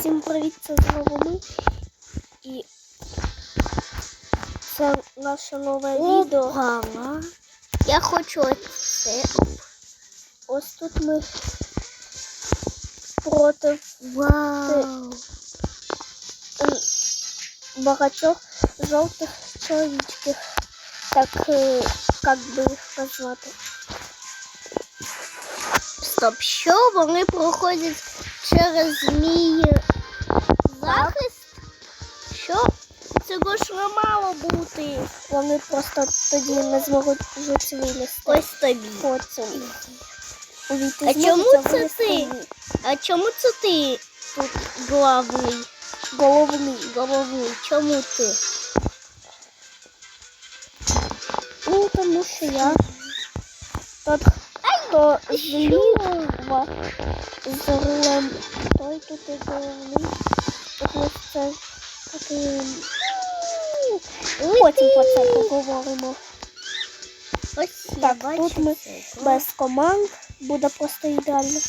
Всім привіт, це знову ми. І це наше нове відео. Опа. Я хочу оце. Ось тут ми проти Вау. м, багатьох жовтих чоловічків. Так, е, як би їх назвати. Стоп, що вони проходять Через мій захист? Що? Цього ж не мало бути. Вони просто тоді не зможуть вилізти. Ось тобі. Потім. Увійти А чому це ти? А чому це ти тут главний? Головний. Головний. Чому ти? Ну, тому що я тот, хто зліва з рулем, той тут і головний. Ось це такий. Потім про це поговоримо. Ось Так, тут ми без команд буде просто ідеально.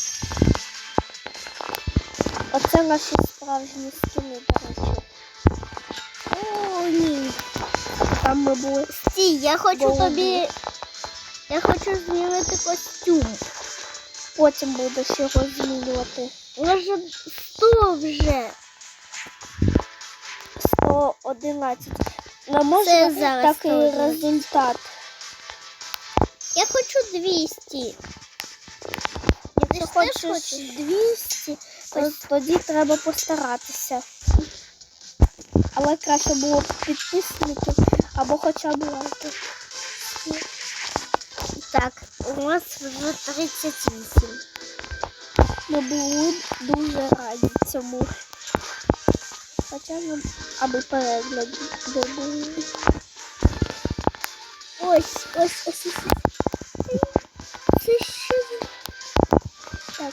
Оце наші справжні стіни, до речі. О, ні. Там ми були. Стій, я хочу Головний. тобі. Я хочу змінити костюм. Потім будеш його змінювати. Може, сто вже. 111. Не Це може зараз такий 111. результат. Я хочу 200. Якщо хочеш хочеш? 200, то Ось. тоді треба постаратися. Але краще було б підписників або хоча б лайки. Так, у нас вже 38. Ми були б дуже раді цьому. Хоча б аби перегляди були. Ось, ось, ось, ось. Це що? за- Так,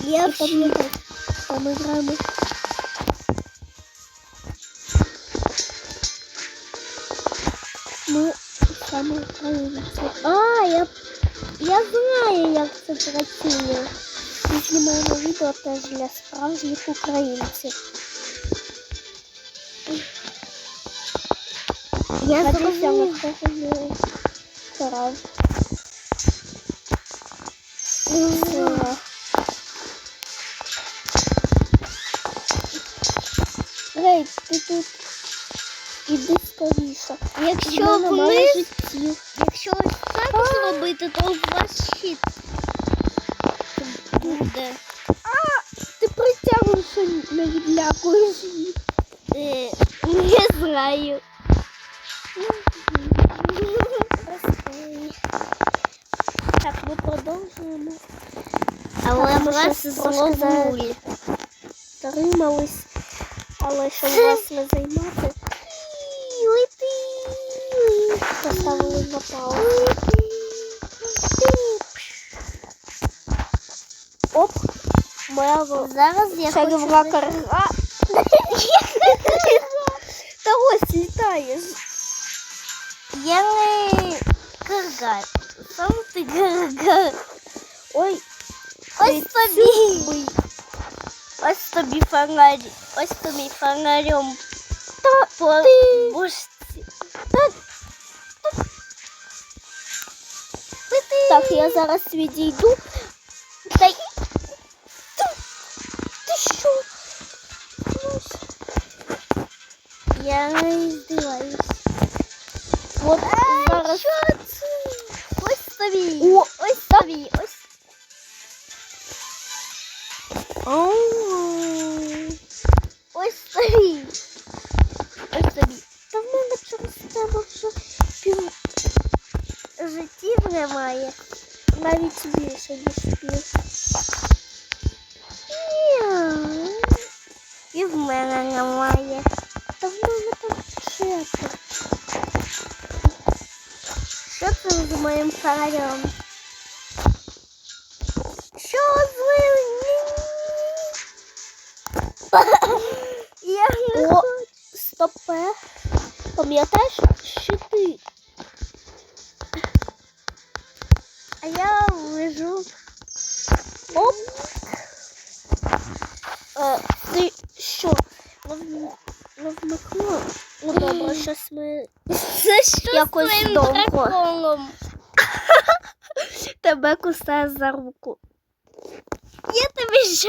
Я і вже... пам'ятай, що ми граємо. Ми саме українці. А, я, я знаю, як це працює. Ми знімаємо відео теж для справжніх українців. Я Надіюся, ми зрозумів. хтось не грав. Все. Рей, ти тут іди скоріше. Якщо В мене мало вниз, життів. якщо ось так зробити, то у вас щит буде. Ти притягуєш, не відлякуєш їх. Е, не знаю. Окей. Так, ми продовжуємо. Але Так, ми нас щось трошки зловили. Тримались, але щоб вас не займати, поставили на паузу. Оп, моя в- Зараз я хочу... шагівна карга. Та ось літаєш. Я не карга. Сам ти карга. Ой, Ось ти тобі. цюбий. Ось тобі фонарь. Ось тобі фонарем. Та По ти. бушці. Так, я зараз відійду. Та Я не здиваюсь. От зараз. Що це? Ось тобі. О, ось тобі. Ось. Ось тобі. Ось тобі. Та в мене через тебе вже пів Життів немає. навіть більше, ніж пів. Ні. І в мене немає. четверо. Що це з моїм фонарем? Що з моїм? Я не О, хочу. стопе. Пам'ятаєш, що ти? А я лежу. Оп. Е, ти не вмикнула. Ну добре, щось ми Це що Якось з твоїм довго. драконом? тебе кусає за руку. Я тобі ще